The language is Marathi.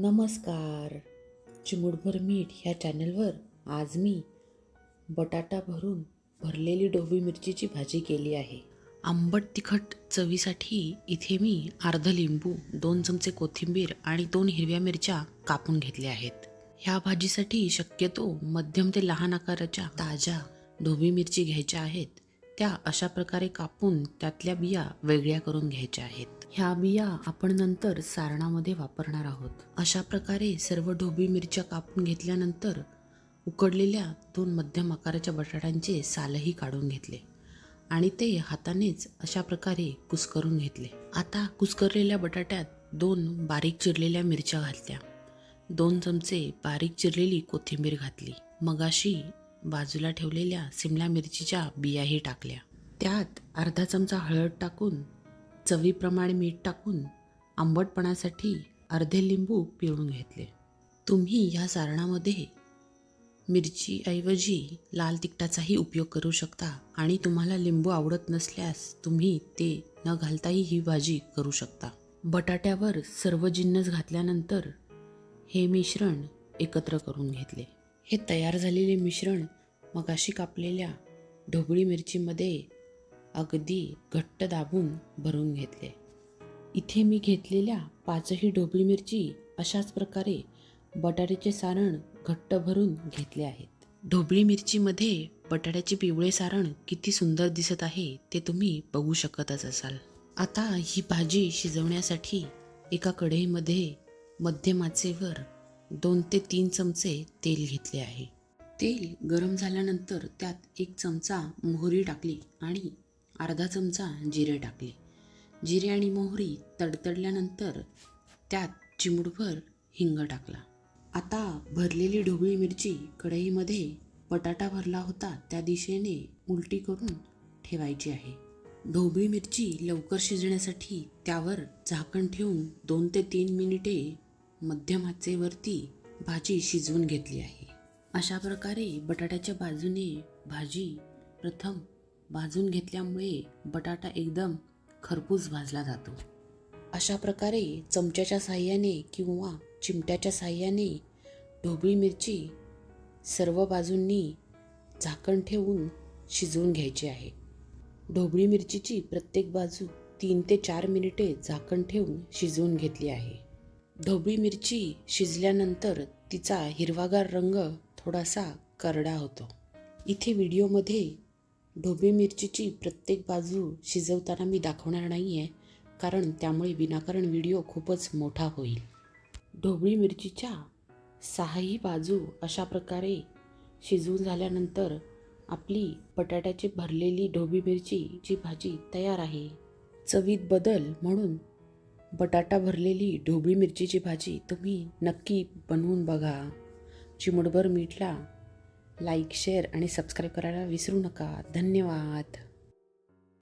नमस्कार. चिमुटभर मीठ ह्या चॅनलवर आज मी बटाटा भरून भरलेली ढोबी मिरचीची भाजी केली आहे. आंबट तिखट चवीसाठी इथे मी अर्ध लिंबू दोन चमचे कोथिंबीर आणि दोन हिरव्या मिरच्या कापून घेतल्या आहेत. ह्या भाजीसाठी शक्यतो मध्यम ते लहान आकाराच्या ताज्या ढोबी मिरची घ्यायच्या आहेत. त्या अशा प्रकारे कापून त्यातल्या बिया वेगळ्या करून घ्यायच्या आहेत. ह्या बिया आपण नंतर सारणामध्ये वापरणार आहोत. अशा प्रकारे सर्व ढोबी मिरच्या कापून घेतल्यानंतर उकडलेल्या दोन मध्यम आकाराच्या बटाट्यांचे सालही काढून घेतले आणि ते हातानेच अशा प्रकारे कुस्करून घेतले. आता कुस्करलेल्या बटाट्यात दोन बारीक चिरलेल्या मिरच्या घातल्या दोन चमचे बारीक चिरलेली कोथिंबीर घातली. मगाशी बाजूला ठेवलेल्या सिमला मिरचीच्या बियाही टाकल्या. त्यात अर्धा चमचा हळद टाकून चवीप्रमाणे मीठ टाकून आंबटपणासाठी अर्धे लिंबू पिळून घेतले. तुम्ही ह्या सारणामध्ये मिरचीऐवजी लाल तिखटाचाही उपयोग करू शकता आणि तुम्हाला लिंबू आवडत नसल्यास तुम्ही ते न घालताही ही भाजी करू शकता. बटाट्यावर सर्व जिन्नस घातल्यानंतर हे मिश्रण एकत्र करून घेतले. हे तयार झालेले मिश्रण मगाशी कापलेल्या ढोबळी मिरचीमध्ये अगदी घट्ट दाबून भरून घेतले. इथे मी घेतलेल्या पाचही ढोबळी मिरची अशाच प्रकारे बटाट्याचे सारण घट्ट भरून घेतले आहेत. ढोबळी मिरचीमध्ये बटाट्याचे पिवळे सारण किती सुंदर दिसत आहे ते तुम्ही बघू शकतच असाल. आता ही भाजी शिजवण्यासाठी एका कढईमध्ये मध्यम आचेवर दोन ते तीन चमचे तेल घेतले आहे. तेल गरम झाल्यानंतर त्यात एक चमचा मोहरी टाकली आणि अर्धा चमचा जिरे टाकले. जिरे आणि मोहरी तडतडल्यानंतर त्यात चिमूटभर हिंग टाकला. आता भरलेली ढोबळी मिरची कढईमध्ये बटाटा भरला होता त्या दिशेने उलटी करून ठेवायची आहे. ढोबळी मिरची लवकर शिजण्यासाठी त्यावर झाकण ठेवून दोन ते तीन मिनिटे मध्यम आचेवरती भाजी शिजवून घेतली आहे. अशा प्रकारे बटाट्याच्या बाजूने भाजी प्रथम भाजून घेतल्यामुळे बटाटा एकदम खरपूस भाजला जातो. अशा प्रकारे चमच्याच्या साह्याने किंवा चिमट्याच्या साह्याने ढोबळी मिरची सर्व बाजूंनी झाकण ठेवून शिजवून घ्यायची आहे. ढोबळी मिरचीची प्रत्येक बाजू तीन ते चार मिनिटे झाकण ठेवून शिजवून घेतली आहे. ढोबळी मिरची शिजल्यानंतर तिचा हिरवागार रंग थोडासा करडा होतो. इथे व्हिडिओमध्ये ढोबळी मिरचीची प्रत्येक बाजू शिजवताना मी दाखवणार नाही आहे कारण त्यामुळे विनाकारण व्हिडिओ खूपच मोठा होईल. ढोबळी मिरचीच्या सहाही बाजू अशा प्रकारे शिजवून झाल्यानंतर आपली बटाट्याची भरलेली ढोबळी मिरचीची भाजी तयार आहे. चवीत बदल म्हणून बटाटा भरलेली ढोबळी मिरचीची भाजी तुम्ही नक्की बनवून बघा. चिमुटभर मीठला लाईक शेअर आणि सबस्क्राईब करायला विसरू नका. धन्यवाद.